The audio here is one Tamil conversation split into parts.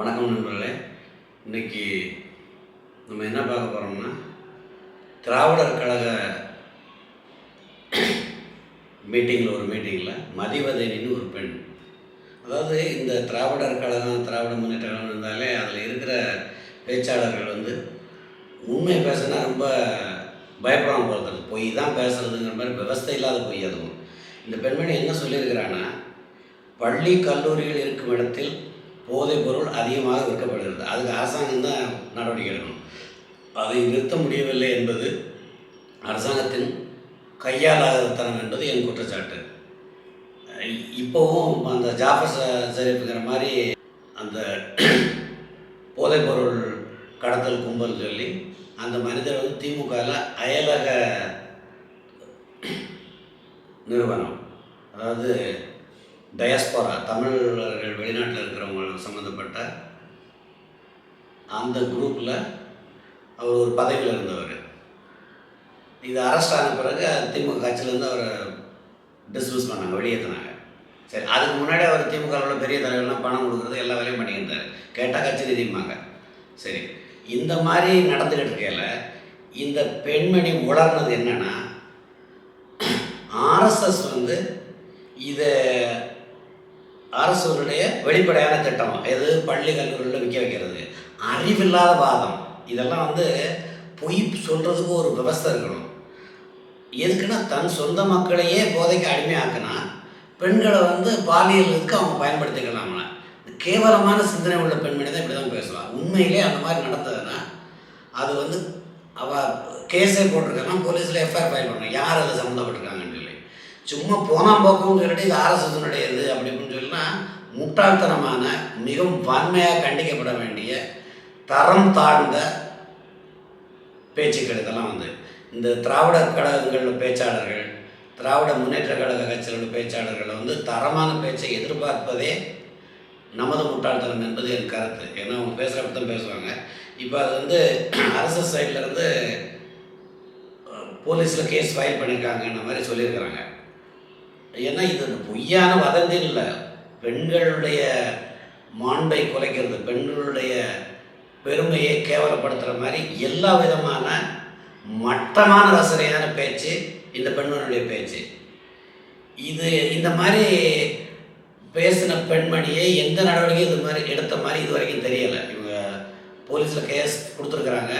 வணக்கம் நண்பர்களே. இன்னைக்கு நம்ம என்ன பார்க்க போகிறோம்னா திராவிடர் கழக மீட்டிங்கில் ஒரு மீட்டிங்கில் மதிவதனின்னு ஒரு பெண். அதாவது இந்த திராவிடர் கழகம் திராவிட முன்னேற்ற கழகம் இருந்தாலே அதில் இருக்கிற பேச்சாளர்கள் வந்து உண்மை பேசுனா ரொம்ப பயப்படாமல் போகிறது பொய் தான் பேசுறதுங்கிற மாதிரி விவஸ்தை இல்லாத பொய் அதுவும். இந்த பெண்மணி என்ன சொல்லியிருக்கிறான்னா பள்ளி கல்லூரிகள் இருக்கும் இடத்தில் போதைப் பொருள் அதிகமாக விற்கப்படுகிறது. அதுக்கு அரசாங்கம் தான் நடவடிக்கை எடுக்கணும். அதை நிறுத்த முடியவில்லை என்பது அரசாங்கத்தின் கையாளாதத்தனம் என்பது என் குற்றச்சாட்டு. இப்போவும் அந்த ஜாஃபர் ச- மாதிரி அந்த போதைப் பொருள் கடத்தல் கும்பல் சொல்லி அந்த மனிதர் வந்து திமுகவில் அயலக நிறுவனம். அதாவது டயஸ்போரா தமிழர்கள் வெளிநாட்டில் இருக்கிறவங்க சம்மந்தப்பட்ட அந்த குரூப்பில் அவர் ஒரு பதவியில் இருந்தவர். இது அரெஸ்ட் ஆன பிறகு திமுக கட்சியிலேருந்து அவரை டிஸ்மிஸ் பண்ணாங்க வெளியேற்றினாங்க சரி அதுக்கு முன்னாடி அவர் திமுகவில் பெரிய தலைவர்லாம் பணம் கொடுக்குறது எல்லா வேலையும் பண்ணிக்கிட்டார். கேட்டால் கட்சி நிதிம்பாங்க. சரி இந்த மாதிரி நடந்துக்கிட்டு இருக்கையில் இந்த பெண்மணி உளர்னது என்னென்னா ஆர்எஸ்எஸ் வந்து இதை அரசுடைய வெளிப்படையான திட்டம். எது? பள்ளி கல்லூரிகளில் விற்க வைக்கிறது. அறிவில்லாத வாதம். இதெல்லாம் வந்து பொய் சொல்கிறதுக்கு ஒரு விவஸ்தை இருக்கணும். எதுக்குன்னா தன் சொந்த மக்களையே போதைக்கு அடிமையாக்குனா பெண்களை வந்து பாலியலுக்கு அவங்க பயன்படுத்திக்கலாம்ல கேவலமான சிந்தனை உள்ள பெண்மணி தான் இப்படி தான் பேசுவாள் உண்மையிலே அந்த மாதிரி நடந்ததுன்னா அது வந்து அவ கேஸே போட்டிருக்காங்க போலீஸில் எஃப்ஐஆர் ஃபைல் பண்ணுறாங்க யார் அதில் சம்மந்தப்பட்டிருக்காங்கன்னு சொல்லி. சும்மா போனால் போக்கும் சொல்லிட்டு இது ஆர்எஸ்எஸ்னுடைய இது அப்படி முட்டாள்தனமான மிகவும் வன்மையாக கண்டிக்கப்பட வேண்டிய தரம் தாழ்ந்த பேச்சுக்கள் இதெல்லாம் வந்து இந்த திராவிட கழகங்களில் பேச்சாளர்கள் திராவிட முன்னேற்ற கழக கட்சிகளோட பேச்சாளர்களை வந்து தரமான பேச்சை எதிர்பார்ப்பதே நமது முட்டாள்தனம் என்பது என் கருத்து. ஏன்னா அவங்க பேசுகிறப்ப தான் பேசுவாங்க. இப்போ அது வந்து அரசு சைடில் இருந்து போலீஸில் கேஸ் ஃபைல் பண்ணியிருக்காங்கன்ற மாதிரி சொல்லியிருக்கிறாங்க. ஏன்னா இது பொய்யான வதந்தி இல்லை. பெண்களுடைய மாண்பை குலைக்கிறது பெண்களுடைய பெருமையை கேவலப்படுத்துகிற மாதிரி எல்லா விதமான மட்டமான ரசனையான பேச்சு இந்த பெண்மணியுடைய பேச்சு. இது இந்த மாதிரி பேசின பெண்மணியை எந்த நடவடிக்கையும் இது மாதிரி எடுத்த மாதிரி இது வரைக்கும் தெரியலை. இவங்க போலீஸில் கேஸ் கொடுத்துருக்குறாங்க.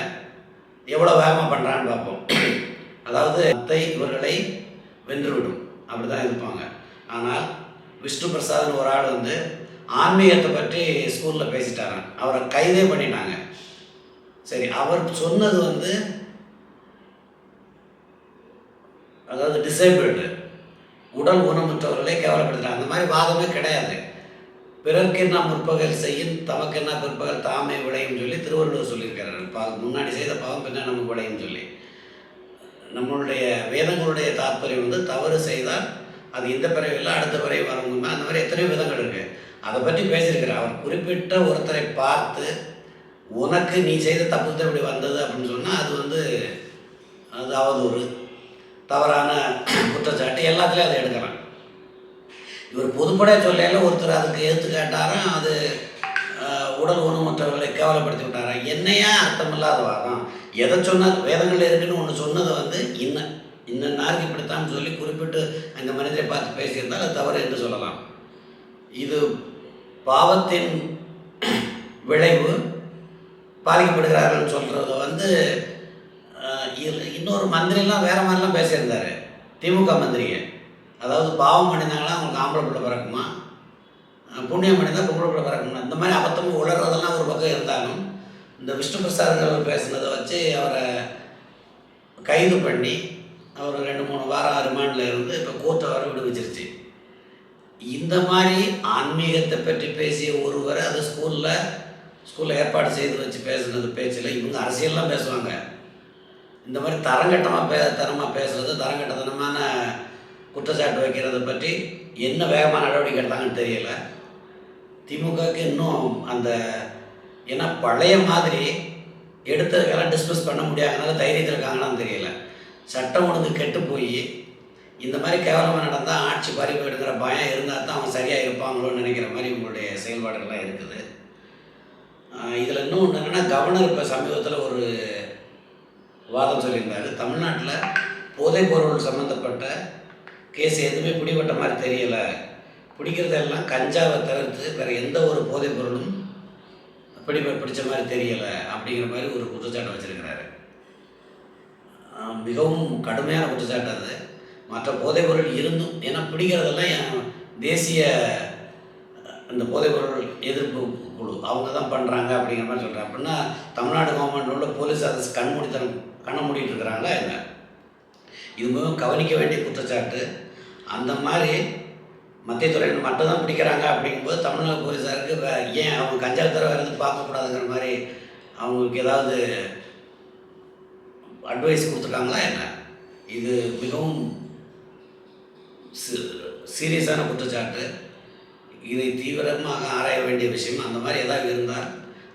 எவ்வளோ வேகமாக பண்ணுறான்னு பார்ப்போம். அதாவது அத்தை இவர்களை வென்றுவிடும். அப்படி தான் இருப்பாங்க. ஆனால் விஷ்ணு பிரசாத்னு ஒரு ஆள் வந்து ஆன்மீகத்தை பற்றி ஸ்கூலில் பேசிட்டாராம். அவரை கைதே பண்ணிட்டாங்க. சரி அவர் சொன்னது வந்து அதாவது டிசேபிள்டு உடல் ஊனமுற்றவர்களை கேவலப்படுத்துகிறாங்க அந்த மாதிரி வாதமே கிடையாது. பிறர்க்கு என்ன முற்பகல் செய்யும் தமக்கு என்ன பிற்பகல் தாமே விளையும் சொல்லி திருவள்ளுவர் சொல்லியிருக்கிறார். பா முன்னாடி செய்த பாவம் பின்ன நமக்கு விளையும் சொல்லி. நம்மளுடைய வேதங்களுடைய தாற்பயம் வந்து தவறு செய்தால் அது இந்த பிறவியில் அடுத்த பிறவி வரணுமா அந்த மாதிரி எத்தனையோ விதங்கள் இருக்குது அதை பற்றி பேசியிருக்கிறார் அவர் குறிப்பிட்ட ஒருத்தரை பார்த்து உனக்கு நீ செய்த தப்பு தான் இப்படி வந்தது அப்படின்னு சொன்னால் அது வந்து அது அவதூறு தவறான குற்றச்சாட்டு. எல்லாத்துலேயும் அதை எடுக்கிறான் இவர் பொதுப்படையாக சொல்லையில் ஒருத்தர் அதுக்கு எடுத்து கேட்டாராம் அது உடல் ஊனமற்றவர்களை கேவலப்படுத்தி விட்டாராம். என்னையா அர்த்தமில்லாத வாரம் எதை சொன்னால் வேதங்கள் இருக்குன்னு ஒன்று சொன்னதை வந்து இன்ன இன்னாருக்கு இப்படித்தான் சொல்லி குறிப்பிட்டு அந்த மனிதரை பார்த்து பேசியிருந்தால் அது தவறு என்று சொல்லலாம். இது பாவத்தின் விளைவு பாதிக்கப்படுகிறார்கள் சொல்கிறத வந்து இன்னொரு மந்திரிலாம் வேறு மாதிரிலாம் பேசியிருந்தாரு. திமுக மந்திரிங்க. அதாவது பாவம் பண்ணியிருந்தாங்களா அவங்களுக்கு ஆம்பளை பிள்ளை பிறக்குமா? புண்ணியம் பண்ணியிருந்தா பொம்பளை பிள்ளை பிறக்குமா? இந்த மாதிரி அபத்தமும் உளர்றதெல்லாம் ஒரு பக்கம் இருந்தாலும் இந்த விஷ்ணு பிரசாத்ங்கிறவர் பேசுனதை வச்சு அவரை கைது பண்ணி அவர் ரெண்டு மூணு வாரம் ரிமாண்டில் இருந்து இப்போ கோர்ட்டை வர விடுவிச்சிருச்சு இந்த மாதிரி ஆன்மீகத்தை பற்றி பேசிய ஒருவர் அது ஸ்கூலில் ஸ்கூலில் ஏற்பாடு செய்து வச்சு பேசுனது பேச்சில் இவங்க அரசியல்லாம் பேசுவாங்க. இந்த மாதிரி தரங்கட்டமாக பே தரமாக பேசுறது தரங்கட்டத்தனமான குற்றச்சாட்டு வைக்கிறத பற்றி என்ன வேகமாக நடவடிக்கை எடுத்தாங்கன்னு தெரியல. திமுகவுக்கு இன்னும் அந்த ஏன்னா பழைய மாதிரி எடுத்ததுக்கெல்லாம் டிஸ்கஸ் பண்ண முடியாதனால தைரியத்தில் இருக்காங்களான்னு தெரியல. சட்டம் ஒழுங்கு கெட்டு போய் இந்த மாதிரி கேவலமாக நடந்தால் ஆட்சி பறி போயிடுங்கிற பயம் இருந்தால் தான் அவங்க சரியாக இருப்பாங்களோன்னு நினைக்கிற மாதிரி உங்களுடைய செயல்பாடுகள்லாம் இருக்குது. இதில் இன்னும் ஒன்று என்னென்னா கவர்னர் இப்போ சமீபத்தில் ஒரு வாதம் சொல்லியிருந்தாரு. தமிழ்நாட்டில் போதைப் பொருள் சம்மந்தப்பட்ட கேஸ் எதுவுமே பிடிபட்ட மாதிரி தெரியலை. பிடிக்கிறதெல்லாம் கஞ்சாவை தவிர்த்து வேறு எந்த ஒரு போதைப் பொருளும் பிடி பிடிச்ச மாதிரி தெரியலை அப்படிங்கிற மாதிரி ஒரு குற்றச்சாட்டை வச்சுருக்கிறாரு. மிகவும் கடுமையான குற்றச்சாட்டு அது. மற்ற போதைப்பொருள் இருந்தும் ஏன்னா பிடிக்கிறதெல்லாம் என் தேசிய இந்த போதைப்பொருள் எதிர்ப்பு குழு. அவங்க தான் பண்ணுறாங்க அப்படிங்கிற மாதிரி சொல்கிறேன் அப்படின்னா தமிழ்நாடு கவர்மெண்ட் உள்ள போலீஸ் அதை கண்மூடித்தனம் கண்ண மூடிட்டு இருக்கிறாங்களா என்ன? இது மிகவும் கவனிக்க வேண்டிய குற்றச்சாட்டு. அந்த மாதிரி மத்திய துறையில் மட்டும் தான் பிடிக்கிறாங்க அப்படிங்கும்போது தமிழ்நாடு போலீஸாருக்கு ஏன் அவங்க கஞ்சா தர வேறு எதுவும் பார்க்கக்கூடாதுங்கிற மாதிரி அவங்களுக்கு ஏதாவது அட்வைஸ் கொடுத்துருக்காங்களா என்ன? இது மிகவும் சீரியஸான குற்றச்சாட்டு. இதை தீவிரமாக ஆராய வேண்டிய விஷயம் அந்த மாதிரி ஏதாவது இருந்தால்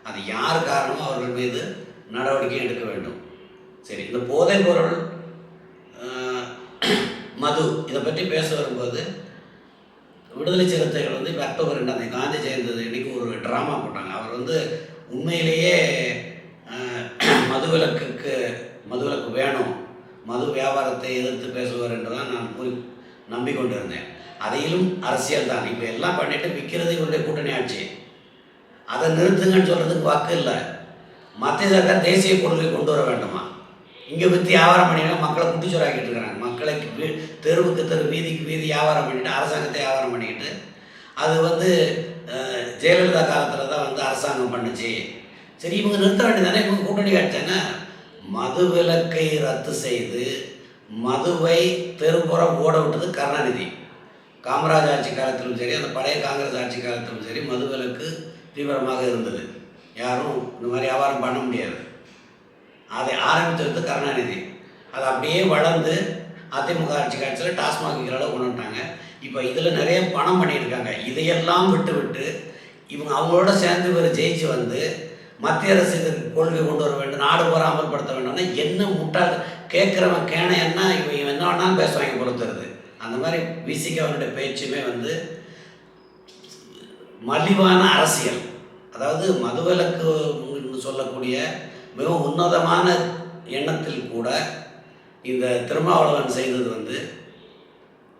அது யார் காரணமோ அவர்கள் மீது நடவடிக்கை எடுக்க வேண்டும். சரி இந்த போதைப் பொருள் மது இதை பற்றி பேச வரும்போது விடுதலை சிறுத்தைகள் வந்து இப்போ அக்டோபர் ரெண்டாம் தேதி காந்தி ஜெயந்தி அன்னைக்கு ஒரு ட்ராமா போட்டாங்க. அவர் வந்து உண்மையிலேயே ஆஹ், மதுவிலக்குக்கு மதுவிலக்கு வேணும் மது வியாபாரத்தை எதிர்த்து பேசுவார் என்று தான் நான் கூறி நம்பிக்கொண்டிருந்தேன். அதையிலும் அரசியல் தான். இப்போ எல்லாம் பண்ணிட்டு விற்கிறது இவருடைய கூட்டணி ஆட்சி. அதை நிறுத்துங்கன்னு சொல்கிறதுக்கு வாக்கு இல்லை. மத்திய சர்க்கார் தேசிய கொள்கை கொண்டு வர வேண்டுமா? இங்கே விற்று வியாபாரம் பண்ணினா மக்களை குட்டிச்சோராக்கிட்டு இருக்கிறாங்க. மக்களை தெருவுக்கு தெரு வீதிக்கு வீதி வியாபாரம் பண்ணிட்டு அரசாங்கத்தை வியாபாரம் பண்ணிக்கிட்டு அது வந்து ஜெயலலிதா காலத்தில் தான் வந்து அரசாங்கம் பண்ணுச்சு. சரி இவங்க நிறுத்த வேண்டியதானே இவங்க கூட்டணி ஆட்சிதானே மது விலக்கை ரத்து செய்து மதுவை தெருப்புறம் ஓட விட்டது கருணாநிதி. காமராஜ் ஆட்சி காலத்திலும் சரி அந்த பழைய காங்கிரஸ் ஆட்சி காலத்திலும் சரி மது விலக்கு தீவிரமாக இருந்தது. யாரும் இந்த மாதிரி வியாபாரம் பண்ண முடியாது. அதை ஆரம்பித்தது கருணாநிதி. அது அப்படியே வளர்ந்து அதிமுக ஆட்சி காட்சியில் டாஸ்மாக் விற்கிற கொண்டுட்டாங்க கொண்டு வந்துட்டாங்க. இப்போ இதில் நிறைய பணம் பண்ணியிருக்காங்க. இதையெல்லாம் விட்டு விட்டு இவங்க அவங்களோட சேர்ந்து இவர் ஜெயிச்சு வந்து மத்திய அரசு கொள்கை கொண்டு வர வேண்டும் நாடு பூரா அமல்படுத்த வேண்டும்னா என்ன முட்டாள் கேட்குறவன் கேணையன்னா இவன் இவன் என்ன வேணாலும் பேசுவாங்க பொறுத்துறது அந்த மாதிரி விசிகவனுடைய பேச்சுமே வந்து மலிவான அரசியல். அதாவது மதுவிலக்கு என்று சொல்லக்கூடிய மிக உன்னதமான எண்ணத்தில் கூட இந்த திருமாவளவன் செய்தது வந்து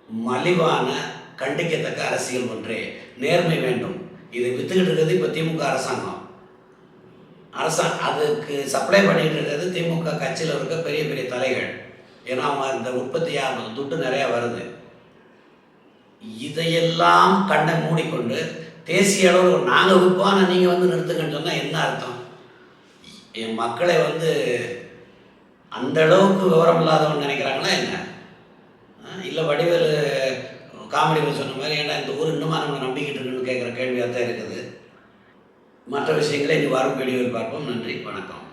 மலிவான கண்டிக்கத்தக்க அரசியல் ஒன்றே. நேர்மை வேண்டும். இதை வித்துக்கிட்டு இருக்கிறது இப்போ திமுக அரசாங்கம். அரசா அதுக்கு சப்ளை பண்ணிட்டு இருக்கிறது திமுக கட்சியில் இருக்க பெரிய பெரிய தலைகள். ஏன்னா அவங்க இந்த உற்பத்தி துட்டு நிறையா வருது. இதையெல்லாம் கண்ணை மூடிக்கொண்டு தேசிய அளவில் நாங்கள் விற்பான நீங்கள் வந்து நிறுத்துங்கன்னு சொன்னால் என்ன அர்த்தம்? என் மக்களை வந்து அந்த அளவுக்கு விவரம் இல்லாதவங்க நினைக்கிறாங்களா என்ன? இல்லை வடிவேலு காமெடியில் சொன்ன மாதிரி ஏன்னா இந்த ஊர் இன்னுமா நம்ம நம்பிக்கிட்டு இருக்குன்னு கேட்குற கேள்வியாக தான் இருக்குது. மற்ற விஷயங்களை இனி வரும் வீடியோவில் பார்ப்போம். நன்றி. வணக்கம்.